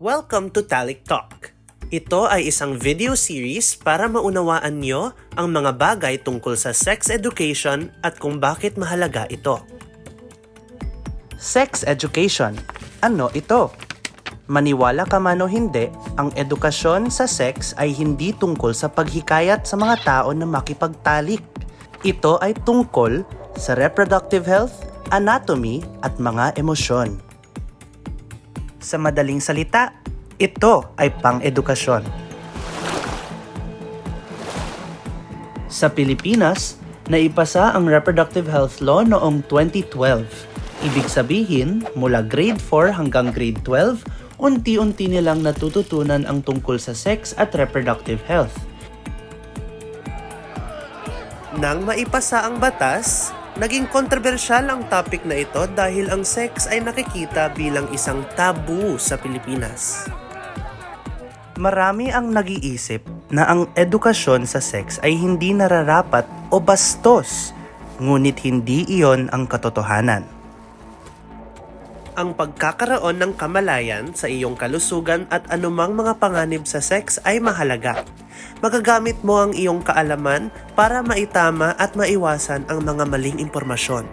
Welcome to Talik Talk. Ito ay isang video series para maunawaan nyo ang mga bagay tungkol sa sex education at kung bakit mahalaga ito. Sex education. Ano ito? Maniwala ka man o hindi, ang edukasyon sa sex ay hindi tungkol sa paghikayat sa mga tao na makipagtalik. Ito ay tungkol sa reproductive health, anatomy at mga emosyon. Sa madaling salita, ito ay pang-edukasyon. Sa Pilipinas, naipasa ang Reproductive Health Law noong 2012. Ibig sabihin, mula grade 4 hanggang grade 12, unti-unti nilang natututunan ang tungkol sa sex at reproductive health. Nang maipasa ang batas, naging kontrobersyal ang topic na ito dahil ang sex ay nakikita bilang isang tabu sa Pilipinas. Marami ang nag-iisip na ang edukasyon sa sex ay hindi nararapat o bastos, ngunit hindi iyon ang katotohanan. Ang pagkakaroon ng kamalayan sa iyong kalusugan at anumang mga panganib sa sex ay mahalaga. Magagamit mo ang iyong kaalaman para maitama at maiwasan ang mga maling impormasyon.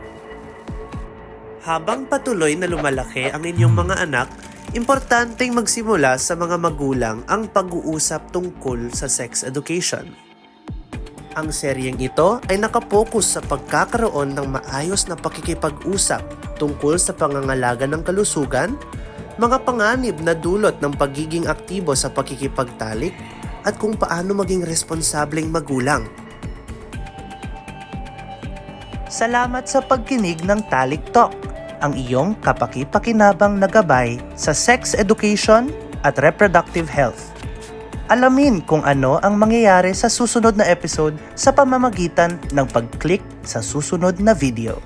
Habang patuloy na lumalaki ang inyong mga anak, importanteng magsimula sa mga magulang ang pag-uusap tungkol sa sex education. Ang seryeng ito ay nakapokus sa pagkakaroon ng maayos na pakikipag-usap tungkol sa pangangalaga ng kalusugan, mga panganib na dulot ng pagiging aktibo sa pakikipagtalik, at kung paano maging responsableng magulang. Salamat sa pagkinig ng Talik Talk, ang iyong kapaki-pakinabang na gabay sa sex education at reproductive health. Alamin kung ano ang mangyayari sa susunod na episode sa pamamagitan ng pag-click sa susunod na video.